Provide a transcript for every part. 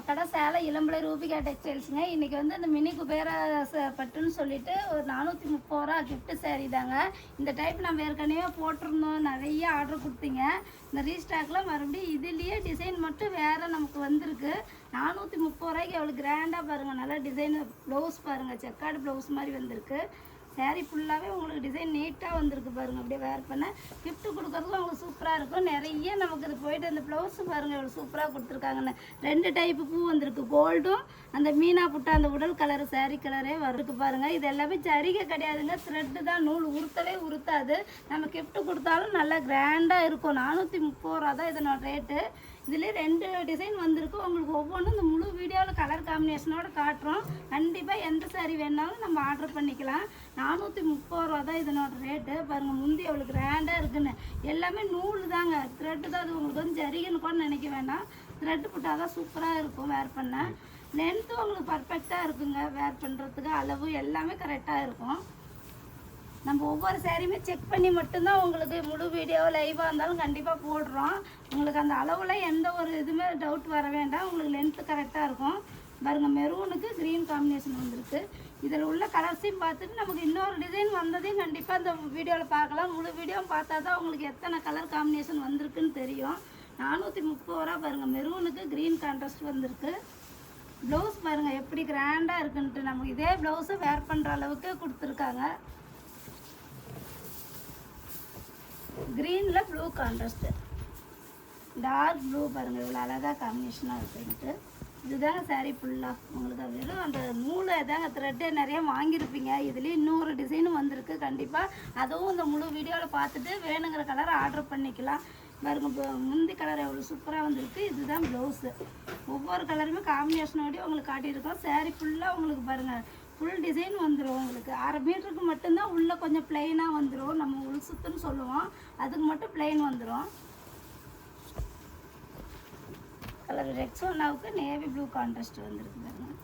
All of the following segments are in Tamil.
நம்ம கடை சேலை இளம்பலை ரூபிகா டெக்ஸ்டைல்ஸுங்க இன்றைக்கி வந்து அந்த மினி குபேரா ச- பட்டுன்னு சொல்லிட்டு ஒரு நானூற்றி முப்பது ரூபா கிஃப்ட்டு சேரீ தாங்க. இந்த டைப் நம்ம ஏற்கனவே போட்டிருந்தோம். நிறைய ஆர்டர் கொடுத்தீங்க. இந்த ரீஸ்டாக்கில் மறுபடியும் இதுலேயே டிசைன் மட்டும் வேறு நமக்கு வந்திருக்கு. நானூற்றி முப்பது ரூபாய்க்கு எவ்வளோ கிராண்டாக பாருங்கள் நல்லா டிசைன் ப்ளவுஸ் பாருங்கள் செக்கார்டு ப்ளவுஸ் மாதிரி வந்திருக்கு. Saree ஃபுல்லாகவே உங்களுக்கு டிசைன் நீட்டாக வந்திருக்கு பாருங்கள் அப்படியே வேர் பண்ண கிஃப்ட்டு கொடுக்கறதுக்கும் உங்களுக்கு சூப்பராக இருக்கும். நிறைய நமக்கு இது போயிட்டு அந்த ப்ளவுஸு பாருங்கள் இவ்வளோ சூப்பராக கொடுத்துருக்காங்கன்னு. ரெண்டு டைப்பு பூ வந்திருக்கு. கோல்டும் அந்த மீனா புட்டா அந்த உடல் கலர் saree கலரே வருக்கு பாருங்கள் இது எல்லாமே சரிகை கிடையாதுங்க. த்ரெட்டு தான் நூல் உருத்தவே உருத்தாது நம்ம கிஃப்ட்டு கொடுத்தாலும் நல்லா கிராண்டாக இருக்கும். நானூற்றி முப்பது ரூபா தான் இதனோட ரேட்டு இதுலேயே ரெண்டு டிசைன் வந்திருக்கு. உங்களுக்கு ஒவ்வொன்றும் இந்த முழு வீடியோவில் கலர் காம்பினேஷனோட காட்டுறோம். கண்டிப்பாக எந்த சாரீ வேணாலும் நம்ம ஆர்டர் பண்ணிக்கலாம். நானூற்றி முப்பது ரூபா தான் இதனோட ரேட்டு பாருங்கள் முந்தி அவ்வளோ கிராண்டாக இருக்குன்னு. எல்லாமே நூல் தாங்க. த்ரெட்டு தான் அது. உங்களுக்கு வந்து ஜரிகன்னு கூட நினைக்க வேண்டாம். த்ரெட்டு போட்டால் தான் சூப்பராக இருக்கும் வேர் பண்ண. லென்த்து உங்களுக்கு பர்ஃபெக்டாக இருக்குங்க. வேர் பண்ணுறதுக்கு அளவு எல்லாமே கரெக்டாக இருக்கும். நம்ம ஒவ்வொரு சேரீயுமே செக் பண்ணி மட்டும்தான் உங்களுக்கு முழு வீடியோ லைவாக இருந்தாலும் கண்டிப்பாக போடுறோம். உங்களுக்கு அந்த அளவில் எந்த ஒரு இதுவுமே டவுட் வர வேண்டாம். உங்களுக்கு லென்த்து கரெக்டாக இருக்கும். பாருங்கள் மெரூனுக்கு க்ரீன் காம்பினேஷன் வந்திருக்கு. இதில் உள்ள கலர்ஸையும் பார்த்துட்டு நமக்கு இன்னொரு டிசைன் வந்ததையும் கண்டிப்பாக இந்த வீடியோவில் பார்க்கலாம். முழு வீடியோ பார்த்தா தான் உங்களுக்கு எத்தனை கலர் காம்பினேஷன் வந்திருக்குன்னு தெரியும். நானூற்றி முப்பது ரூபா பாருங்கள் மெரூனுக்கு க்ரீன் கான்ட்ராஸ்ட் வந்திருக்கு. ப்ளவுஸ் பாருங்கள் எப்படி கிராண்டாக இருக்குன்ட்டு நமக்கு இதே ப்ளவுஸை வேர் பண்ணுற அளவுக்கு கொடுத்துருக்காங்க. க்ரீனில் ப்ளூ கான்ட்ராஸ்ட்டு டார்க் ப்ளூ பாருங்கள் இவ்வளோ அழகாக காம்பினேஷனாக இருக்குன்ட்டு இதுதாங்க saree ஃபுல்லாக உங்களுக்கு வெறும் அந்த நூலை தாங்க த்ரெட்டே நிறைய வாங்கியிருப்பீங்க. இதுலேயும் இன்னொரு டிசைனும் வந்திருக்கு கண்டிப்பாக அதுவும் இந்த முழு வீடியோவில் பார்த்துட்டு வேணுங்கிற கலரை ஆர்டர் பண்ணிக்கலாம். பாருங்க இப்போ முந்தி கலர் எவ்வளோ சூப்பராக வந்திருக்கு. இதுதான் ப்ளவுஸு ஒவ்வொரு கலருமே காம்பினேஷனோடய உங்களுக்கு காட்டியிருக்கோம். Saree ஃபுல்லாக உங்களுக்கு பாருங்கள் ஃபுல் டிசைன் வந்துடும் உங்களுக்கு. அரை மீட்டருக்கு மட்டும்தான் உள்ளே கொஞ்சம் பிளெயினாக வந்துடும் நம்ம உள் சுத்துன்னு சொல்லுவோம். அதுக்கு மட்டும் பிளெயின் வந்துடும் கலர் ரெக்ஸோனாவுக்கு நேவி ப்ளூ கான்ட்ராஸ்ட் வந்திருக்கு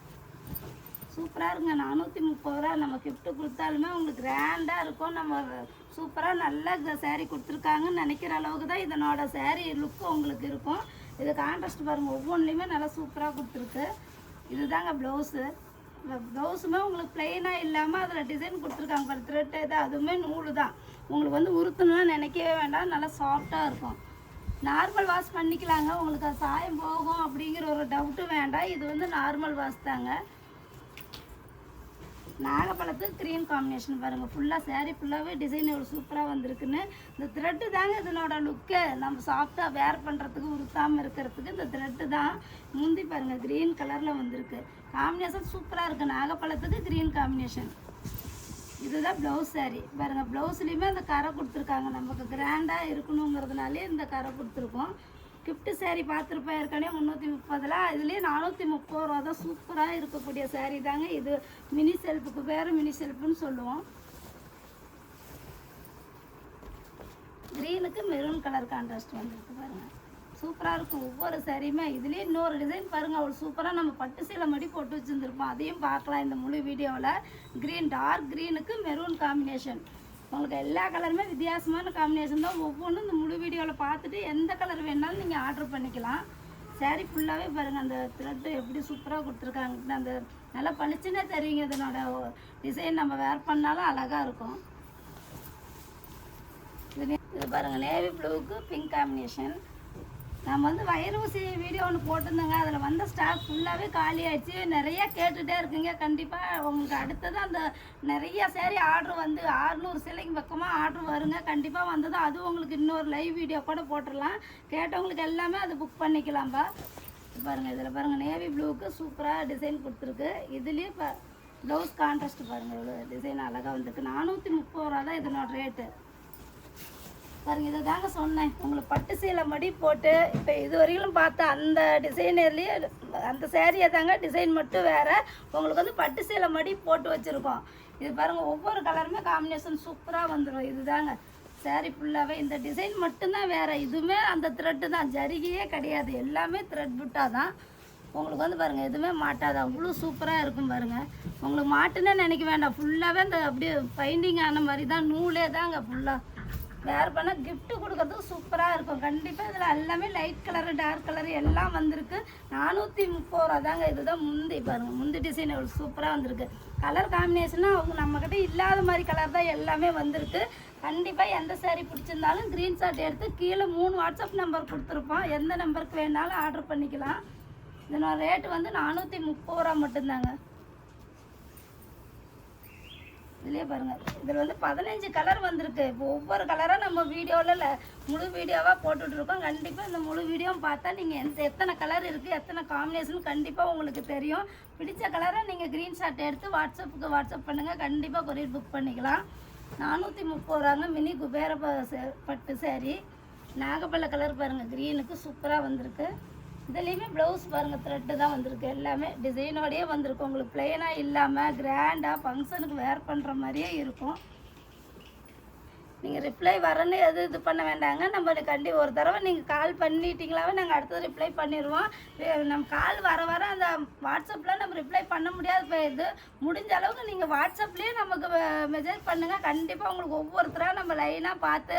சூப்பராக இருங்க. நானூற்றி முப்பது ரூபா நம்ம கிஃப்ட்டு கொடுத்தாலுமே உங்களுக்கு கிராண்டாக இருக்கும். நம்ம சூப்பராக நல்ல சேரீ கொடுத்துருக்காங்கன்னு நினைக்கிற அளவுக்கு தான் இதனோட சேரீ லுக்கு உங்களுக்கு இருக்கும். இது கான்ட்ராஸ்ட் பாருங்கள் ஒவ்வொன்றுலையுமே நல்லா சூப்பராக கொடுத்துருக்கு. இதுதாங்க ப்ளவுஸு ப்ளவுஸுமே உங்களுக்கு பிளெயினாக இல்லாமல் அதில் டிசைன் கொடுத்துருக்காங்க பாரு த்ரெட் இது அதுவுமே நூல் தான். உங்களுக்கு வந்து உறுத்தணும்னா நினைக்கவே வேண்டாம் நல்லா சாஃப்டாக இருக்கும். நார்மல் வாஷ் பண்ணிக்கலாங்க உங்களுக்கு அது சாயம் போகும் அப்படிங்கிற ஒரு டவுட்டும் வேண்டாம். இது வந்து நார்மல் வாஷ் தாங்க. நாகப்பழத்துக்கு க்ரீன் காம்பினேஷன் பாருங்கள் ஃபுல்லாக சேரீ ஃபுல்லாகவே டிசைன் ஒரு சூப்பராக வந்திருக்குன்னு. இந்த த்ரெட்டு தாங்க இதனோட லுக்கு நம்ம சாஃப்டாக வேர் பண்ணுறதுக்கு உருத்தாமல் இருக்கிறதுக்கு இந்த த்ரெட்டு தான். முந்தி பாருங்கள் க்ரீன் கலரில் வந்திருக்கு. காம்பினேஷன் சூப்பராக இருக்குது நாகப்பழத்துக்கு க்ரீன் காம்பினேஷன் இதுதான் ப்ளவுஸ் saree. பாருங்கள் ப்ளவுஸ்லேயுமே அந்த கரை கொடுத்துருக்காங்க. நமக்கு கிராண்டாக இருக்கணுங்கிறதுனாலே இந்த கரை கொடுத்துருக்கோம். கிஃப்ட் saree பார்த்துருப்பேன். ஏற்கனவே முந்நூற்றி முப்பதில். இதுலேயே நானூற்றி முப்பது ரூபா தான் சூப்பராக இருக்கக்கூடிய saree தாங்க இது. மினி செல்ஃபுக்கு பேர் மினி செல்ஃபுன்னு சொல்லுவோம். க்ரீனுக்கு மெரூன் கலர் கான்ட்ராஸ்ட் வந்துருக்கு பாருங்கள் சூப்பராக இருக்கும் ஒவ்வொரு சரியுமே. இதுலேயே இன்னொரு டிசைன் பாருங்கள் அவ்வளோ சூப்பராக நம்ம பட்டு சீலை மடி போட்டு வச்சுருந்துருப்போம். அதையும் பார்க்கலாம் இந்த முழு வீடியோவில் க்ரீன் டார்க் க்ரீனுக்கு மெரூன் காம்பினேஷன் உங்களுக்கு எல்லா கலருமே வித்தியாசமான காம்பினேஷன் தான். ஒவ்வொன்றும் இந்த முழு வீடியோவில் பார்த்துட்டு எந்த கலர் வேணாலும் நீங்கள் ஆர்டர் பண்ணிக்கலாம். சேரீ ஃபுல்லாகவே பாருங்கள் அந்த த்ரெட்டு எப்படி சூப்பராக கொடுத்துருக்காங்க. அந்த நல்லா பளிச்சுன்னே தெரியுங்க இதனோட டிசைன் நம்ம வேர் பண்ணாலும் அழகாக இருக்கும். இது பாருங்கள் நேவி ப்ளூவுக்கு பிங்க் காம்பினேஷன் நம்ம வந்து வயிறு ஊசி வீடியோ ஒன்று போட்டிருந்தோங்க. அதில் வந்த ஸ்டாக் ஃபுல்லாகவே காலி ஆயிடுச்சு நிறைய கேட்டுகிட்டே இருக்குங்க. கண்டிப்பாக உங்களுக்கு அடுத்தது அந்த நிறைய சேரீ ஆர்டர் வந்து ஆறுநூறு சிலைக்கு பக்கமாக ஆர்டர் வருங்க. கண்டிப்பாக வந்ததும் அதுவும் உங்களுக்கு இன்னொரு லைவ் வீடியோ கூட போட்டுடலாம். கேட்டவங்களுக்கு எல்லாமே அது புக் பண்ணிக்கலாம்ப்பா பாருங்கள் இதில் பாருங்கள் நேவி ப்ளூவுக்கு சூப்பராக டிசைன் கொடுத்துருக்கு. இதுலேயே இப்போ ப்ளவுஸ் கான்ட்ராஸ்ட் பாருங்கள் இவ்வளோ டிசைன் அழகாக வந்திருக்கு. நானூற்றி முப்பது ரூபா தான் இதனோட ரேட்டு பாருங்க இதை தாங்க சொன்னேன். உங்களுக்கு பட்டு சீலை மடி போட்டு இப்போ இது வரையிலும் பார்த்தா அந்த டிசைனர்லேயே அந்த சேரீயை தாங்க டிசைன் மட்டும் வேறு. உங்களுக்கு வந்து பட்டு சீலை மடி போட்டு வச்சுருக்கோம். இது பாருங்கள் ஒவ்வொரு கலருமே காம்பினேஷன் சூப்பராக வந்துடும் இதுதாங்க. சேரீ ஃபுல்லாகவே இந்த டிசைன் மட்டும்தான் வேறு. இதுவுமே அந்த த்ரெட்டு தான். ஜரிகையே கிடையாது. எல்லாமே த்ரெட் புட்டாக தான். உங்களுக்கு வந்து பாருங்கள் எதுவுமே மாட்டாது. அவ்வளோ சூப்பராக இருக்கும் பாருங்கள் உங்களுக்கு மாட்டுன்னே நினைக்க வேண்டாம். ஃபுல்லாகவே அந்த அப்படியே பைண்டிங் ஆன மாதிரி தான். நூலே தாங்க ஃபுல்லாக வேர் பண்ணால் கிஃப்ட்டு கொடுக்கறதுக்கு சூப்பராக இருக்கும். கண்டிப்பாக இதில் எல்லாமே லைட் கலரு டார்க் கலரு எல்லாம் வந்திருக்கு. நானூற்றி முப்பது ரூபா தாங்க இதுதான் முந்தி பாருங்க. முந்தி டிசைன் அவ்வளோ சூப்பராக வந்திருக்கு. கலர் காம்பினேஷனாக அவங்க நம்மக்கிட்ட இல்லாத மாதிரி கலர் தான் எல்லாமே வந்திருக்கு. கண்டிப்பாக எந்த சேரீ பிடிச்சிருந்தாலும் க்ரீன் ஷாட் எடுத்து கீழே மூணு வாட்ஸ்அப் நம்பர் கொடுத்துருப்போம். எந்த நம்பருக்கு வேணாலும் ஆர்டர் பண்ணிக்கலாம். இதனோட ரேட்டு வந்து நானூற்றி முப்பது ரூபா மட்டும்தாங்க. இதுலேயே பாருங்கள் இதில் வந்து பதினஞ்சு கலர் வந்திருக்கு. இப்போ ஒவ்வொரு கலராக நம்ம வீடியோவில் இல்லை முழு வீடியோவாக போட்டுட்ருக்கோம். கண்டிப்பாக இந்த முழு வீடியோவும் பார்த்தா நீங்கள் எந்த எத்தனை கலர் இருக்குது எத்தனை காம்பினேஷன் கண்டிப்பாக உங்களுக்கு தெரியும். பிடிச்ச கலரை நீங்கள் க்ரீன் ஷாட் எடுத்து வாட்ஸ்அப்புக்கு வாட்ஸ்அப் பண்ணுங்கள் கண்டிப்பாக கொரியர் புக் பண்ணிக்கலாம். நானூற்றி முப்பது ரூபாங்க மினி குபேர சே- பட்டு சேரீ நாகப்பள்ள கலர் பாருங்கள் க்ரீனுக்கு சூப்பராக வந்திருக்கு. இதுலேயுமே ப்ளவுஸ் பாருங்கள் த்ரெட்டு தான் வந்திருக்கு. எல்லாமே டிசைனோடயே வந்திருக்கு. உங்களுக்கு பிளெயினாக இல்லாமல் கிராண்டாக ஃபங்க்ஷனுக்கு வேர் பண்ணுற மாதிரியே இருக்கும். நீங்கள் ரிப்ளை வரன்னு எது இது பண்ண வேண்டாங்க. நம்ம கண்டி ஒரு தடவை நீங்கள் கால் பண்ணிட்டீங்களாவே நாங்கள் அடுத்தது ரிப்ளை பண்ணிடுவோம் நம்ம கால் வர வர அந்த வாட்ஸ்அப்பில் நம்ம ரிப்ளை பண்ண முடியாது. போயிடுது முடிஞ்ச அளவுக்கு நீங்கள் வாட்ஸ்அப்லேயே நமக்கு மெசேஜ் பண்ணுங்கள் கண்டிப்பாக உங்களுக்கு ஒவ்வொருத்தராக நம்ம லைனாக பார்த்து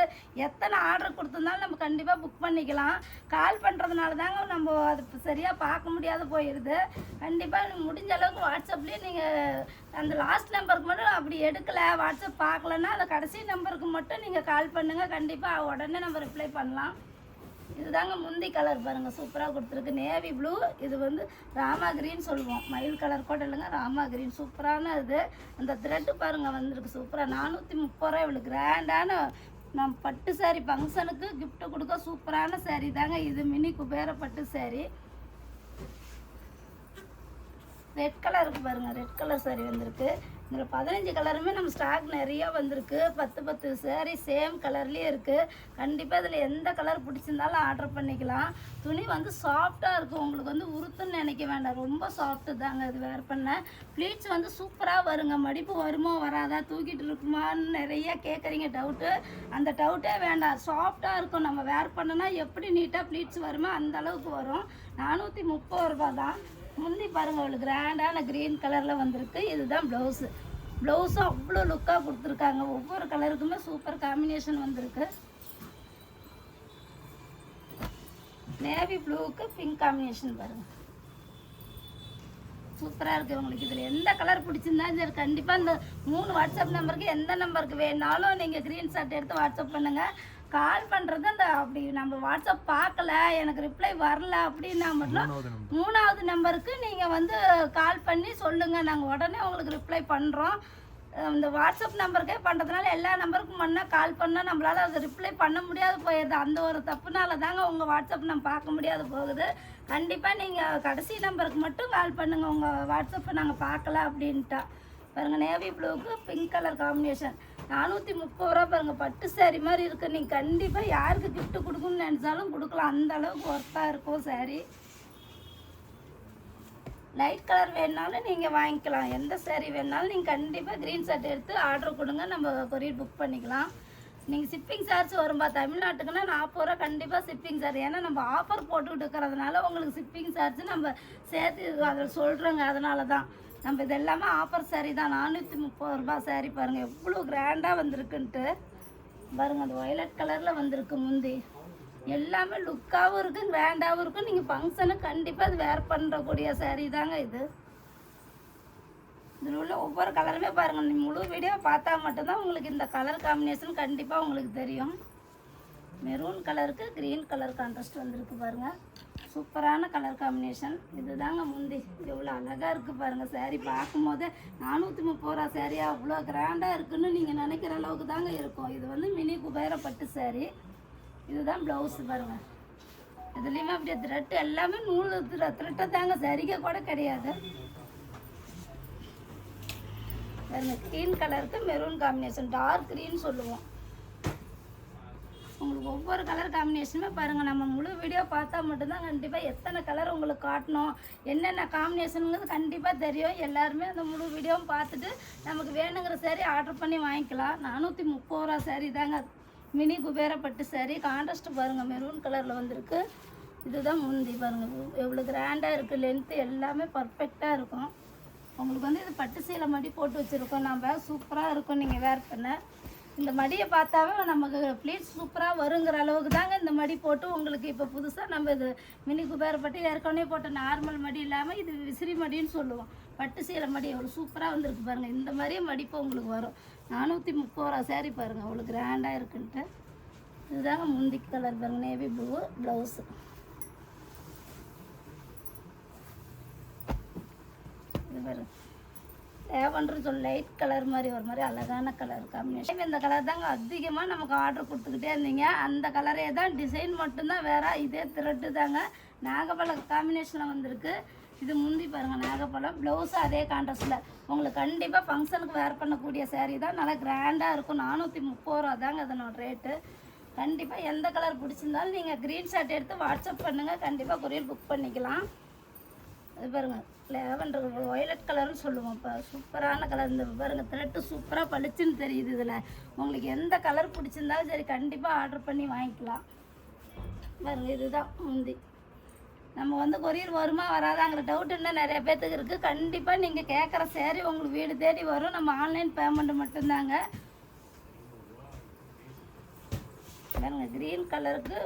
எத்தனை ஆர்டர் கொடுத்துருந்தாலும் நம்ம கண்டிப்பாக புக் பண்ணிக்கலாம். கால் பண்ணுறதுனால தாங்க நம்ம அது சரியாக பார்க்க முடியாது போயிடுது கண்டிப்பாக முடிஞ்ச அளவுக்கு வாட்ஸ்அப்லேயே நீங்கள் அந்த லாஸ்ட் நம்பருக்கு மட்டும் அப்படி எடுக்கலை வாட்ஸ்அப் பார்க்கலன்னா அந்த கடைசி நம்பருக்கு மட்டும் நீங்கள் கால் பண்ணுங்கள் கண்டிப்பாக உடனே நம்ம ரிப்ளை பண்ணலாம். இதுதாங்க முந்தி கலர் பாருங்கள் சூப்பராக கொடுத்துருக்கு. நேவி ப்ளூ இது வந்து ராமா கிரீன் சொல்லுவோம். மயில் கலர் கூட இல்லைங்க ராமா கிரீன் சூப்பரான இது. அந்த த்ரெட்டு பாருங்கள் வந்திருக்கு சூப்பராக நானூற்றி முப்பது ரூபா இவ்வளோ கிராண்டான நம் பட்டு சாரி ஃபங்க்ஷனுக்கு கிஃப்ட்டு கொடுக்க சூப்பரான சாரி தாங்க. இது மினி குபேர பட்டு சாரி ரெட் கலருக்கு பாருங்கள் ரெட் கலர் சாரீ வந்திருக்கு. இதில் பதினஞ்சு கலருமே நம்ம ஸ்டாக் நிறையா வந்திருக்கு. பத்து பத்து சேரீ சேம் கலர்லேயே இருக்குது கண்டிப்பாக இதில் எந்த கலர் பிடிச்சிருந்தாலும் ஆர்டர் பண்ணிக்கலாம். துணி வந்து சாஃப்டாக இருக்கும். உங்களுக்கு வந்து உருத்துன்னு நினைக்க வேண்டாம். ரொம்ப சாஃப்ட்டு தாங்க இது வேர் பண்ண. ப்ளீட்ஸ் வந்து சூப்பராக வருங்க. மடிப்பு வருமோ வராதா தூக்கிட்டு இருக்குமான்னு நிறைய கேட்குறீங்க டவுட்டு அந்த டவுட்டே வேண்டாம். சாஃப்டாக இருக்கும். நம்ம வேர் பண்ணனா எப்படி நீட்டாக ப்ளீட்ஸ் வருமோ அந்த அளவுக்கு வரும். நானூற்றி முப்பது ரூபா தான். முந்தி பாருங்க அவளுக்கு கிராண்டான க்ரீன் கலரில் வந்திருக்கு. இதுதான் ப்ளவுஸு ப்ளவுஸும் அவ்வளோ லுக்காக கொடுத்துருக்காங்க. ஒவ்வொரு கலருக்குமே சூப்பர் காம்பினேஷன் வந்திருக்கு. நேவி ப்ளூவுக்கு பிங்க் காம்பினேஷன் பாருங்க. சூப்பராக இருக்குது உங்களுக்கு இதில். எந்த கலர் பிடிச்சிருந்தாலும் சரி கண்டிப்பாக இந்த மூணு வாட்ஸ்அப் நம்பருக்கு எந்த நம்பருக்கு வேணாலும் நீங்கள் க்ரீன் ஷாட் எடுத்து வாட்ஸ்அப் பண்ணுங்கள் கால் பண்ணுறது அந்த அப்படி நம்ம வாட்ஸ்அப் பார்க்கல எனக்கு ரிப்ளை வரல அப்படின்னா மட்டும் மூணாவது நம்பருக்கு நீங்கள் வந்து கால் பண்ணி சொல்லுங்கள் நாங்கள் உடனே உங்களுக்கு ரிப்ளை பண்ணுறோம் இந்த வாட்ஸ்அப் நம்பருக்கே பண்ணுறதுனால எல்லா நம்பருக்கும் பண்ணால் கால் பண்ணால் நம்மளால் அதை ரிப்ளை பண்ண முடியாது போயிடுது. அந்த ஒரு தப்புனால தாங்க உங்கள் வாட்ஸ்அப் நம்ம பார்க்க முடியாது போகுது. கண்டிப்பாக நீங்கள் கடைசி நம்பருக்கு மட்டும் கால் பண்ணுங்கள் உங்கள் வாட்ஸ்அப்பை நாங்கள் பார்க்கல அப்படின்ட்டா. பாருங்கள் நேவி ப்ளூவுக்கு பிங்க் கலர் காம்பினேஷன் நானூற்றி முப்பது ரூபா பாருங்கள் பட்டு saree மாதிரி இருக்குது நீங்கள் கண்டிப்பாக யாருக்கு கிஃப்ட் கொடுக்கணும்னு நினச்சாலும் கொடுக்கலாம். அந்த அளவுக்கு ஒர்த்தாக இருக்கும் saree. லைட் கலர் வேணுனாலும் நீங்கள் வாங்கிக்கலாம். எந்த saree வேணுனாலும் நீங்கள் கண்டிப்பாக க்ரீன் ஷர்ட் எடுத்து ஆர்டர் கொடுங்க. நம்ம கொரியர் புக் பண்ணிக்கலாம். நீங்கள் ஷிப்பிங் சார்ஜ் வரும்பா தமிழ்நாட்டுக்குன்னா நாற்பது ரூபா கண்டிப்பாக ஷிப்பிங் சார்ஜ் ஏன்னா நம்ம ஆஃபர் போட்டுக்கிட்டு இருக்கிறதுனால உங்களுக்கு ஷிப்பிங் சார்ஜ் நம்ம சேர்த்து அதில் சொல்கிறோங்க அதனால தான் நம்ம இதெல்லாமே ஆஃபர் சாரீ தான். நானூற்றி முப்பது ரூபா சாரீ பாருங்கள் எவ்வளோ கிராண்டாக வந்திருக்குன்ட்டு. பாருங்கள் அந்த ஒயலட் கலரில் வந்திருக்கு முந்தி. எல்லாமே லுக்காகவும் இருக்குது கிராண்டாகவும் இருக்கும் நீங்கள் ஃபங்க்ஷனுக்கு கண்டிப்பாக அது வேர் பண்ணுறக்கூடிய சாரீ தாங்க இது. இதில் உள்ள ஒவ்வொரு கலருமே பாருங்கள் நீ முழு வீடியோ பார்த்தா மட்டும்தான் உங்களுக்கு இந்த கலர் காம்பினேஷன் கண்டிப்பாக உங்களுக்கு தெரியும். மெரூன் கலருக்கு க்ரீன் கலர் கான்ட்ராஸ்ட் வந்திருக்கு பாருங்கள் சூப்பரான கலர் காம்பினேஷன் இதுதாங்க முந்தி. எவ்வளோ அழகாக இருக்குது பாருங்கள் சேரீ பார்க்கும்போது. நானூற்றி முப்பது ரூபா சேரீயாக அவ்வளோ கிராண்டாக இருக்குன்னு நீங்கள் நினைக்கிற அளவுக்கு தாங்க இருக்கும். இது வந்து மினி குபேர பட்டு சேரீ இதுதான் ப்ளவுஸ் பாருங்கள் இதுலேயுமே அப்படியே த்ரெட் எல்லாமே நூல் த்ரெட்டை தாங்க. சரிக்க கூட கிடையாது. பாருங்கள் க்ரீன் கலருக்கு மெரூன் காம்பினேஷன் டார்க் க்ரீன் சொல்லுவோம். உங்களுக்கு ஒவ்வொரு கலர் காம்பினேஷனுமே பாருங்கள் நம்ம முழு வீடியோ பார்த்தா மட்டும்தான் கண்டிப்பாக எத்தனை கலர் உங்களுக்கு காட்டணும் என்னென்ன காம்பினேஷனுங்கிறது கண்டிப்பாக தெரியும். எல்லாருமே அந்த முழு வீடியோவும் பார்த்துட்டு நமக்கு வேணுங்கிற சேரீ ஆர்டர் பண்ணி வாங்கிக்கலாம். நானூற்றி முப்பது ரூபா சேரீ தாங்க. மினி குபேர பட்டு saree கான்ட்ராஸ்ட் பாருங்கள் மெரூன் கலரில் வந்திருக்கு. இதுதான் முந்தி பாருங்கள் எவ்வளோ கிராண்டாக இருக்குது லென்த்து எல்லாமே பர்ஃபெக்டாக இருக்கும். உங்களுக்கு வந்து இது பட்டு சீலை மாதிரி போட்டு வச்சுருக்கோம். நம்ம சூப்பராக இருக்கும் நீங்கள் வேர் பண்ண. இந்த மடியை பார்த்தாவே நமக்கு ப்ளீட் சூப்பராக வருங்கிற அளவுக்கு தாங்க இந்த மடி போட்டு உங்களுக்கு இப்போ புதுசாக நம்ம இது மினி குபேரப்பட்டு ஏற்கனவே போட்ட நார்மல் மடி இல்லாமல் இது விசிறி மடின்னு சொல்லுவோம். பட்டு சீலை மடி எவ்வளோ சூப்பராக வந்திருக்கு பாருங்கள் இந்த மாதிரியே மடிப்பு உங்களுக்கு வரும். நானூற்றி முப்பது ரூபா சேரீ பாருங்கள் அவ்வளோ கிராண்டாக இருக்குன்ட்டு. இதுதாங்க முந்தி கலர் பாருங்கள் நேவி ப்ளூ ப்ளவுஸு இது பாருங்க. லேவண்டர் சொல்லி லைட் கலர் மாதிரி ஒரு மாதிரி அழகான கலர் காம்பினேஷன் இந்த கலர் தாங்க அதிகமாக நமக்கு ஆர்டர் கொடுத்துக்கிட்டே இருந்தீங்க. அந்த கலரே தான் டிசைன் மட்டும்தான் வேற இதே த்ரெட்டு தாங்க. நாகப்பழம் காம்பினேஷனில் வந்திருக்கு. இது முந்தி பாருங்கள் நாகப்பழம். ப்ளவுஸும் அதே கான்ட்ராஸ்டில் உங்களுக்கு கண்டிப்பாக ஃபங்க்ஷனுக்கு வேர் பண்ணக்கூடிய சேரீ தான். நல்லா கிராண்டாக இருக்கும். நானூற்றி முப்பது ரூபா தாங்க அதனோட ரேட்டு கண்டிப்பாக எந்த கலர் பிடிச்சிருந்தாலும் நீங்கள் க்ரீன் ஷர்ட் எடுத்து வாட்ஸ்அப் பண்ணுங்கள் கண்டிப்பாக கொரியர் புக் பண்ணிக்கலாம். அது பாருங்க லேவண்டர் ஒயலட் கலர்னு சொல்லுவோம். இப்போ சூப்பரான கலர் இந்த பாருங்க த்ரெட்டு சூப்பராக பளிச்சுன்னு தெரியுது இதில். உங்களுக்கு எந்த கலர் பிடிச்சிருந்தாலும் சரி கண்டிப்பாக ஆர்டர் பண்ணி வாங்கிக்கலாம். பாருங்க இதுதான் முந்தி. நம்ம வந்து கொரியர் வருமா வராதாங்கிற டவுட் இன்னும் நிறைய பேர்த்துக்கு இருக்குது கண்டிப்பாக நீங்கள் கேட்குற சேரீ உங்களுக்கு வீடு தேடி வரும். நம்ம ஆன்லைன் பேமெண்ட் மட்டும்தாங்க. பாருங்க க்ரீன் கலருக்கு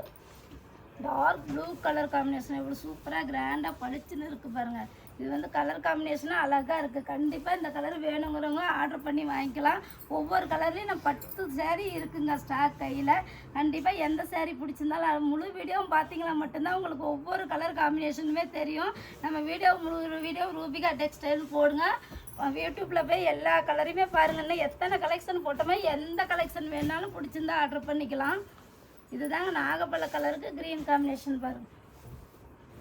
டார்க் ப்ளூ கலர் காம்பினேஷன் எவ்வளோ சூப்பராக கிராண்டாக பளிச்சுன்னு இருக்குது பாருங்கள் இது வந்து கலர் காம்பினேஷனாக அழகாக இருக்குது கண்டிப்பாக இந்த கலர் வேணுங்கிறவங்க ஆர்டர் பண்ணி வாங்கிக்கலாம். ஒவ்வொரு கலர்லேயும் நான் பத்து சேரீ இருக்குங்க ஸ்டாக் கையில். கண்டிப்பாக எந்த சேரீ பிடிச்சிருந்தாலும் முழு வீடியோவும் பார்த்தீங்கன்னா மட்டும்தான் உங்களுக்கு ஒவ்வொரு கலர் காம்பினேஷனுமே தெரியும். நம்ம வீடியோ முழு வீடியோ ரூபிகா டெக்ஸ்டைல் போடுங்க. யூடியூப்பில் போய் எல்லா கலரையுமே பாருங்க. எத்தனை கலெக்ஷன் போட்டோமோ எந்த கலெக்ஷன் வேணாலும் பிடிச்சிருந்தா ஆர்டர் பண்ணிக்கலாம். இதுதாங்க நாகப்பழ கலருக்கு க்ரீன் காம்பினேஷன் பாருங்கள்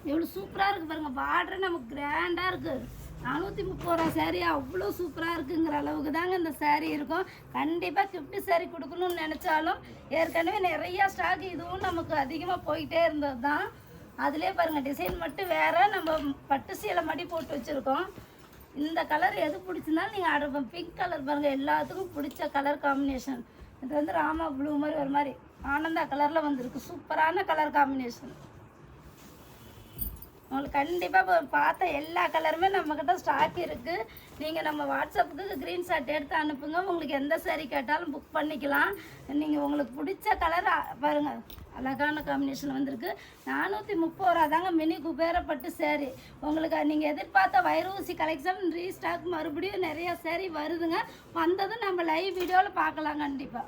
எவ்வளோ சூப்பராக இருக்குது பாருங்க. பார்டர் நமக்கு கிராண்டாக இருக்குது நானூற்றி முப்பது ரூபா சேரீ அவ்வளோ சூப்பராக இருக்குங்கிற அளவுக்கு தாங்க இந்த சேரீ இருக்கும். கண்டிப்பாக கிஃப்ட் சேரீ கொடுக்கணும்னு நினச்சாலும் ஏற்கனவே நிறையா ஸ்டாக் இதுவும் நமக்கு அதிகமாக போயிட்டே இருந்தது தான் அதிலே பாருங்கள் டிசைன் மட்டும் வேறு நம்ம பட்டு சீலை மடி போட்டு வச்சுருக்கோம். இந்த கலர் எது பிடிச்சிருந்தாலும் நீங்கள் ஆர்டர் பண்ண பிங்க் கலர் பாருங்கள் எல்லாத்துக்கும் பிடிச்ச கலர் காம்பினேஷன் இது வந்து ராமா ப்ளூ மாதிரி ஒரு மாதிரி. ஆனந்தா கலரில் வந்திருக்கு. சூப்பரான கலர் காம்பினேஷன் உங்களுக்கு கண்டிப்பாக பார்த்த எல்லா கலருமே நம்மக்கிட்ட ஸ்டாக் இருக்குது நீங்கள் நம்ம வாட்ஸ்அப்புக்கு க்ரீன் ஷர்ட் எடுத்து அனுப்புங்க. உங்களுக்கு எந்த சேரீ கேட்டாலும் புக் பண்ணிக்கலாம். நீங்கள் உங்களுக்கு பிடிச்ச கலர் பாருங்கள் அழகான காம்பினேஷன் வந்திருக்கு. நானூற்றி முப்பது ரூபா தாங்க மினி குபேரப்பட்டு saree. உங்களுக்கு நீங்கள் எதிர்பார்த்த வைரூசி கலெக்ஷன் ரீஸ்டாக் மறுபடியும் நிறையா சேரீ வருதுங்க. வந்ததும் நம்ம லைவ் வீடியோவில் பார்க்கலாம் கண்டிப்பாக